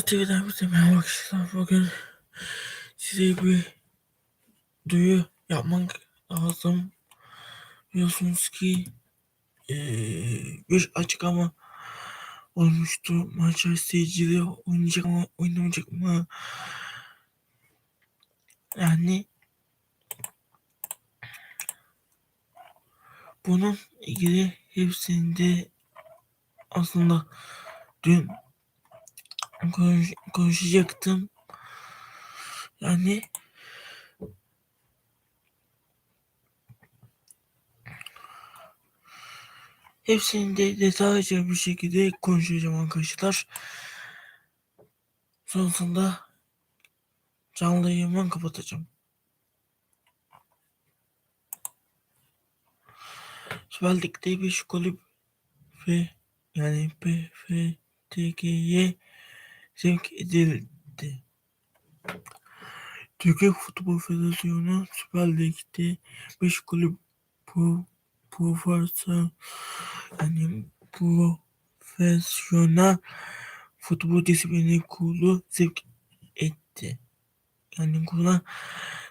TV'den bize merhaba arkadaşlar. Bugün size bir duyuru yapmak lazım. Biliyorsunuz ki eee, bir açıklama olmuştu. Manchester City'de oynayacak mı, oynamayacak mı? Yani bunun ilgili hepsini de aslında dün konuş, konuşacaktım. Yani hepsini de detaylıca bir şekilde konuşacağım arkadaşlar. Sonrasında canlı yayını kapatacağım. Süper Lig'de bir kulüp ve yani PFTG'ye sevk edildi. Türkiye Futbol Federasyonu Süper Lig'de 5 kulüp bu profesyonel yani profesyonel futbol disiplini kurulu sevk etti. Yani kurula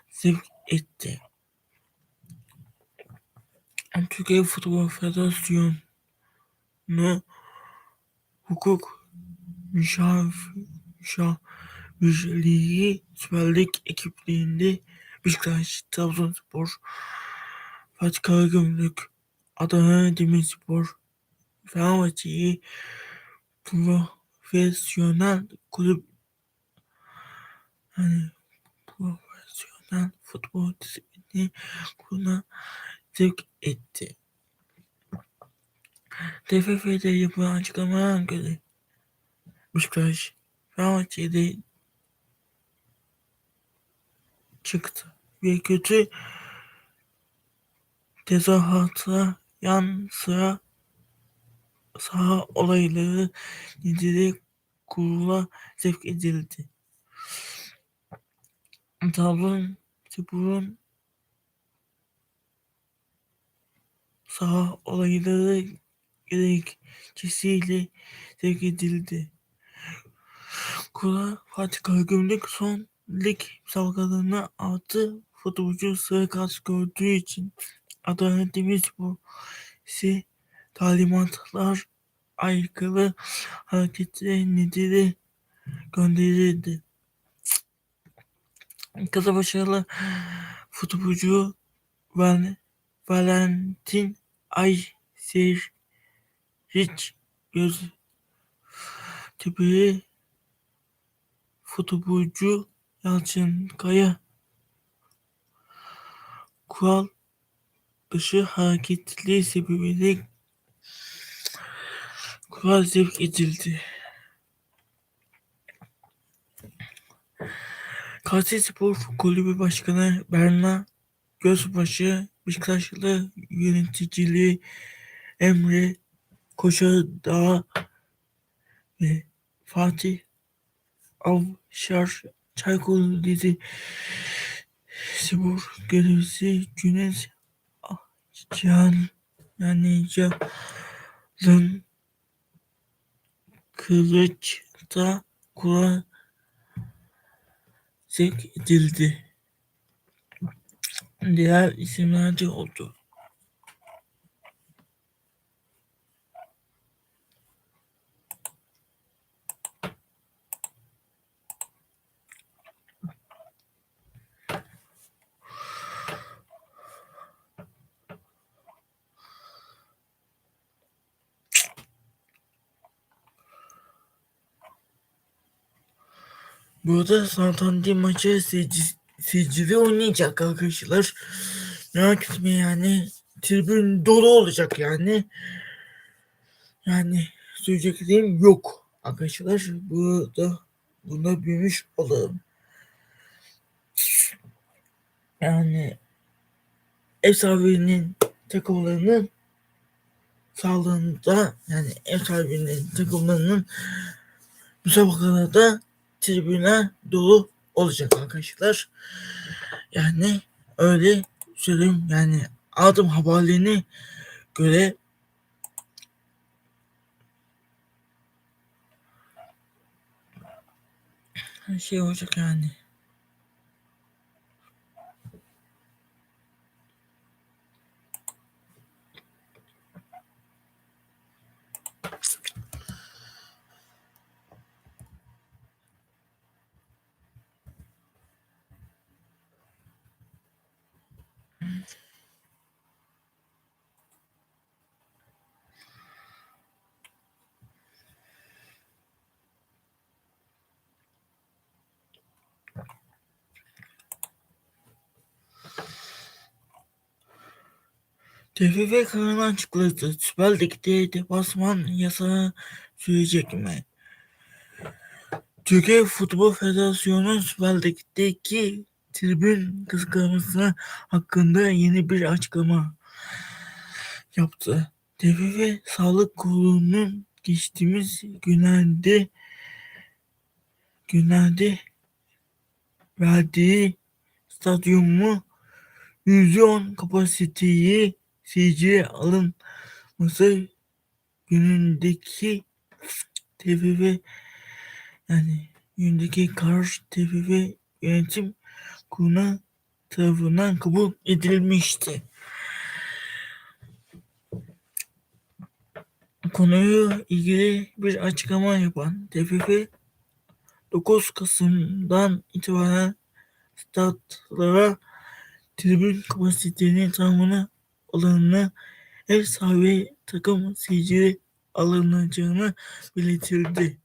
sevk etti. Yani Türkiye Futbol Federasyonu hukuk müşavirliği Süper Lig ekipliğinde Beşiktaş, Trabzonspor, Fatih Karagümrük, Adana Demirspor, Fenerbahçe'yi profesyonel kulüp yani profesyonel futbol disiplini kuruluna sevk etti. TFF'de yapılan açıklamalara göre Beşiktaş Fenerbahçe'de çıktı ve kötü tezahüratla yan sıra saha olayları nedeniyle kurula sevk edildi. Trabzonspor'un saha olayları gerekçesiyle sevk edildi. Kura Fatih Karagümrük son lig salgılarına altı futbolcu sıra karşı gördüğü için Adana Demirspor ise talimatlar aykırı hareketler nedeniyle gönderildi. Kısa başarılı futbolcu Val Valentin Ayseric Göztepe'li futbolcu Yalçın Kaya kural dışı hareketli sebebiyle kural zevk edildi. Kayserispor Kulübü Başkanı Berna Gözbaşı Beşiktaşlı yöneticiliği Emre Koşadağ ve Fatih Avşar Çaykur Rize Spor görevlisi Cüneyt Can yani Can'ın Kılıç'ta kura sevk edildi. Diğer isimler de oldu. Burada Santander maçı seyircili oynayacak arkadaşlar. Merak etmeyin yani. Tribün dolu olacak yani. Yani söyleyeceklerim yok arkadaşlar. Burada buna büyümüş olalım. Yani ev sahibinin takımlarının sağlığında yani ev sahibinin takımlarının müsabakalarda tribüne dolu olacak arkadaşlar. Yani öyle söyleyeyim yani aldım haberlerini göre şey olacak yani. TFF kararını açıkladı. Süper Lig'de deplasman yasağı sürecek mi? Türkiye Futbol Federasyonu Süper Lig'deki tribün kısıtlaması hakkında yeni bir açıklama yaptı. TFF Sağlık Kurulu'nun geçtiğimiz günlerde günlerde verdiği stadyumu %10 kapasiteyi seyirciye alınması günündeki TFF yani günündeki karar TFF yönetim kurulu tarafından kabul edilmişti. Konuyu ilgili bir açıklama yapan TFF 9 Kasım'dan itibaren statlara tribün kapasitenin tamamını alanına ev sahibi takım seyircileri alınacağını belirtildi.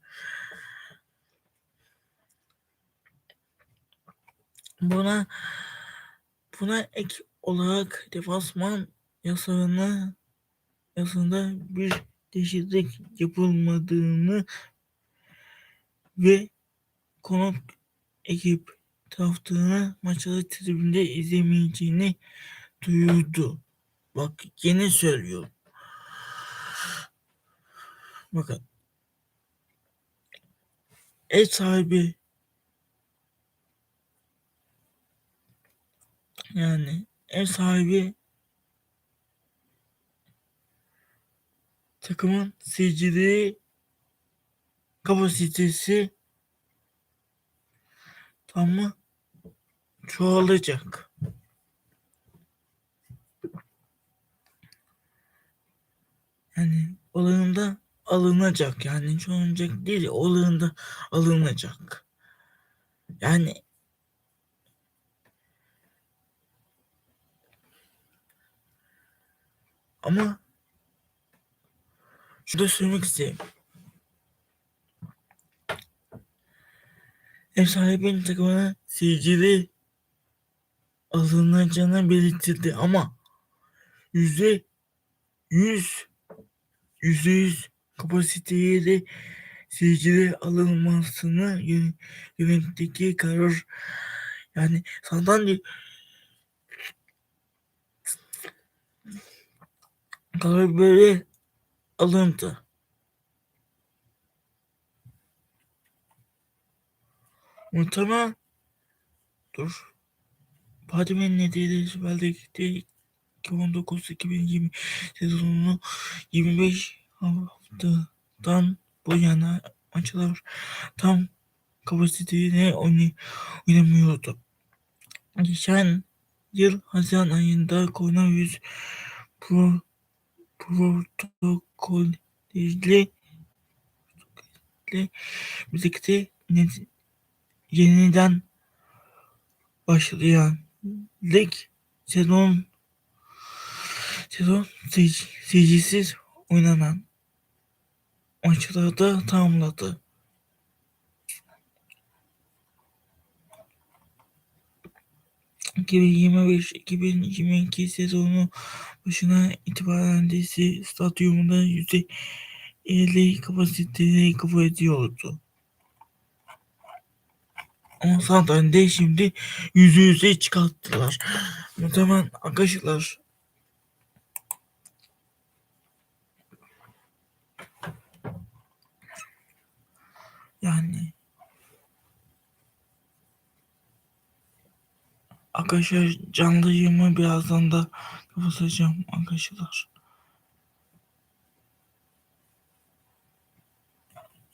Buna buna ek olarak defasman yasağına yasında bir değişiklik yapılmadığını ve konuk ekip taraftarını maçları tribünde izlemeyeceğini duyurdu. Bak yine söylüyorum. Bakın. Ev sahibi yani ev sahibi takımın seyircileri kapasitesi tam mı çoğalacak. Yani olanında alınacak yani çoğalacak değil olanında alınacak. Yani ama şurada söylemek istedim. Ev sahibinin takımına seyircili alınacağını belirtildi ama yüzde yüz yüzde yüz kapasiteyle seyirciler alınmasını yönetteki karar yani sandalye karar böyle alındı. Muhtemelen dur. Padim'in nedeniyle Süper Lig'de 2019-2020 sezonunu 25 haftadan bu yana maçlar tam kapasiteyle oynamıyordu. Geçen yıl Haziran ayında koronavirüs pro, protokolüyle birlikte yeniden başlayan lig sezon sezon seyircisiz oynanan maçlarda tamamladı. ...2025-2022 sezonu başına itibaren DC stadyumunda %50 kapasiteyi kabul ediyordu. Ama santralde şimdi yüzü yüze çıkarttılar. Muhtemelen arkadaşlar yani arkadaşlar canlı yayımı birazdan da kapatacağım arkadaşlar.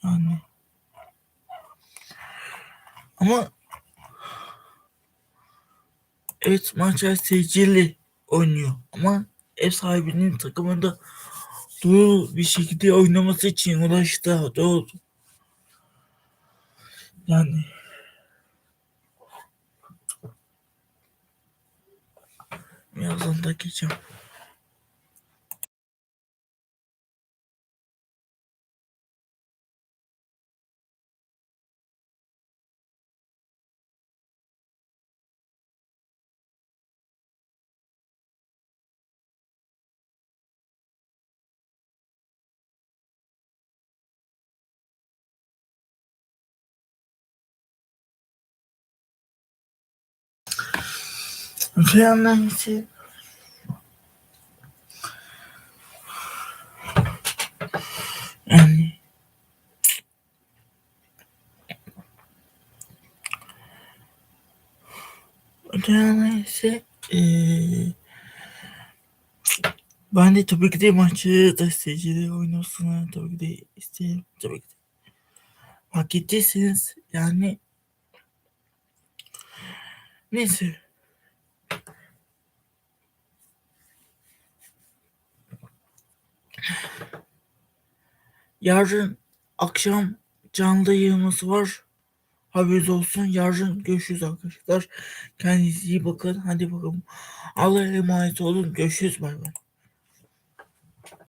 Yani Ama evet maçlar seyircili oynuyor. Ama ev sahibinin takımında doğru bir şekilde oynaması için uğraştı. Doğru. Yani. Birazdan da geçeceğim. Fiyonlarisi yani Fiyonlarisi eee ben de tabii ki de maçı seyirciyle oynasını tabii ki de isterim. Tabii ki de. Hak ettiyseniz yani neyse. Yarın akşam canlı yayımız var. Haberiniz olsun. Yarın görüşürüz arkadaşlar. Kendinize iyi bakın. Hadi bakalım. Allah'a emanet olun. Görüşürüz. Bay bay.